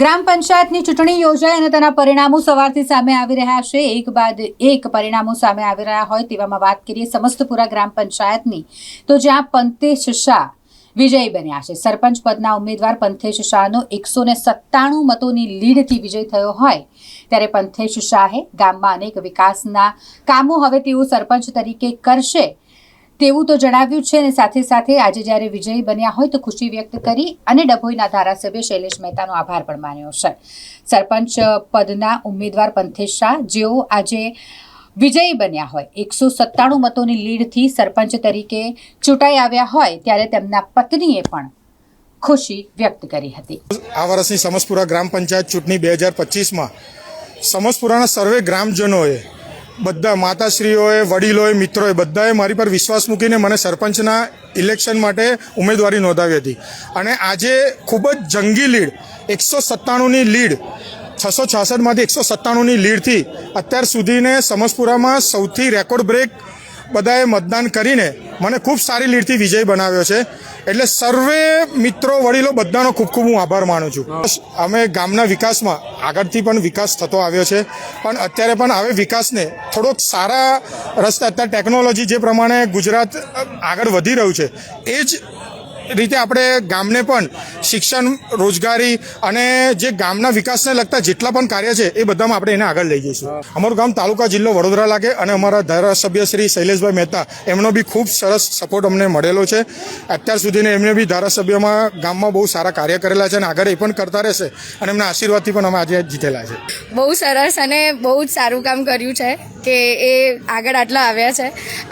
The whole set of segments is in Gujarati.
ગ્રામ પંચાયતની ચૂંટણી યોજાઈ અને તેના પરિણામો સવારથી સામે આવી રહ્યા છે. એક બાદ એક પરિણામો સામે આવી રહ્યા હોય તેવામાં વાત કરીએ સમસ્તપુરા ગ્રામ પંચાયતની. તો જ્યાં પંતેશ શાહ વિજયી બન્યા છે. સરપંચ પદના ઉમેદવાર પંથેશ શાહનો એકસો ને સત્તાણું મતોની લીડથી વિજય થયો હોય ત્યારે પંથેશ શાહે ગામમાં અનેક વિકાસના કામો હવે તેઓ સરપંચ તરીકે કરશે. તેવું તો જણાવ્યું છે અને સાથે સાથે આજે જ્યારે વિજયી બન્યા હોય તો ખુશી વ્યક્ત કરી અને ડભોઈના ધારાસભ્ય શૈલેષ મહેતાનો આભાર પણ માન્યો છે. સરપંચ પદના ઉમેદવાર પંથેશ શાહ, જેઓ આજે વિજયી બન્યા હોય, એકસો સત્તાણું મતોની લીડથી સરપંચ તરીકે ચૂંટાઈ આવ્યા હોય ત્યારે તેમના પત્નીએ પણ ખુશી વ્યક્ત કરી હતી. આ વર્ષની સમસપુરા ગ્રામ પંચાયત ચૂંટણી બે હજાર પચીસમાં સમસપુરાના સર્વે ગ્રામજનોએ બધા માતાશ્રીઓએ, વડીલોએ, મિત્રોએ, બધાએ મારી પર વિશ્વાસ મૂકીને મને સરપંચના ઇલેક્શન માટે ઉમેદવારી નોંધાવી હતી. અને આજે ખૂબ જ જંગી લીડ, એકસો સત્તાણુંની લીડ, છસો છાસઠમાંથી એકસો સત્તાણુંની લીડથી અત્યાર સુધીને સમસપુરામાં સૌથી રેકોર્ડ બ્રેક બધાએ મતદાન કરીને મને ખૂબ સારી લીડથી વિજય બનાવ્યો છે. એટલે સર્વે મિત્રો, વડીલો, બધાનો ખૂબ ખૂબ હું આભાર માનું છું. અમે ગામના વિકાસમાં આગળથી પણ વિકાસ થતો આવ્યો છે. પણ અત્યારે પણ હવે વિકાસને થોડોક સારા રસ્તા, અત્યારે ટેકનોલોજી જે પ્રમાણે ગુજરાત આગળ વધી રહ્યું છે, એ જ રીતે આપણે ગામને પણ શિક્ષણ, રોજગારી અને જે ગામના વિકાસને લગતા જેટલા પણ કાર્ય છે, એ બધામાં આપણે એને આગળ લઈ જઈશું. અમારું ગામ તાલુકા જિલ્લો વડોદરા લાગે અને અમારા ધારાસભ્ય શ્રી શૈલેષભાઈ મહેતા, એમનો બી ખૂબ સરસ સપોર્ટ અમને મળેલો છે. અત્યાર સુધીને એમને બી ધારાસભ્યમાં ગામમાં બહુ સારા કાર્ય કરેલા છે અને આગળ એ પણ કરતા રહેશે અને એમના આશીર્વાદથી પણ અમે આજે જીતેલા છે. બહુ સરસ અને બહુ જ સારું કામ કર્યું છે કે એ આગળ આટલા આવ્યા છે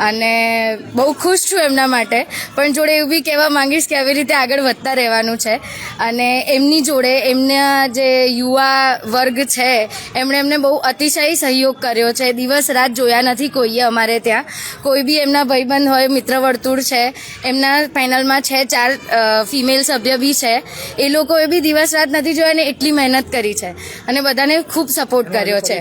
અને બહુ ખુશ છું એમના માટે. પણ જોડે એવું બી કહેવા માંગીશ કે આવી રીતે આગળ વધતા રહેવાનું છે. અને એમની જોડે એમના જે યુવા વર્ગ છે, એમણે એમને બહુ અતિશય સહયોગ કર્યો છે. દિવસ રાત જોયા નથી કોઈએ અમારે ત્યાં. કોઈ બી એમના ભાઈબંધ હોય, મિત્ર વર્તુળ છે, એમના પેનલમાં છે, ચાર ફિમેલ સભ્ય બી છે. એ લોકોએ બી દિવસ રાત નથી જોયા અને એટલી મહેનત કરી છે. અને બધાને ખૂબ સપોર્ટ કર્યો છે.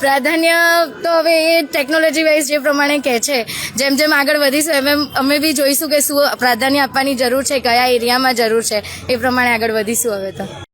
પ્રાધાન્ય તો હવે એ ટેકનોલોજી વાઇઝ જે પ્રમાણે કહે છે, જેમ જેમ આગળ વધીશું, એમ એમ અમે બી જોઈશું કે શું પ્રાધાન્ય આપવાની જરૂર છે કયા એરિયામાં જરૂર છે એ પ્રમાણે આગળ વધીશું હવે તો.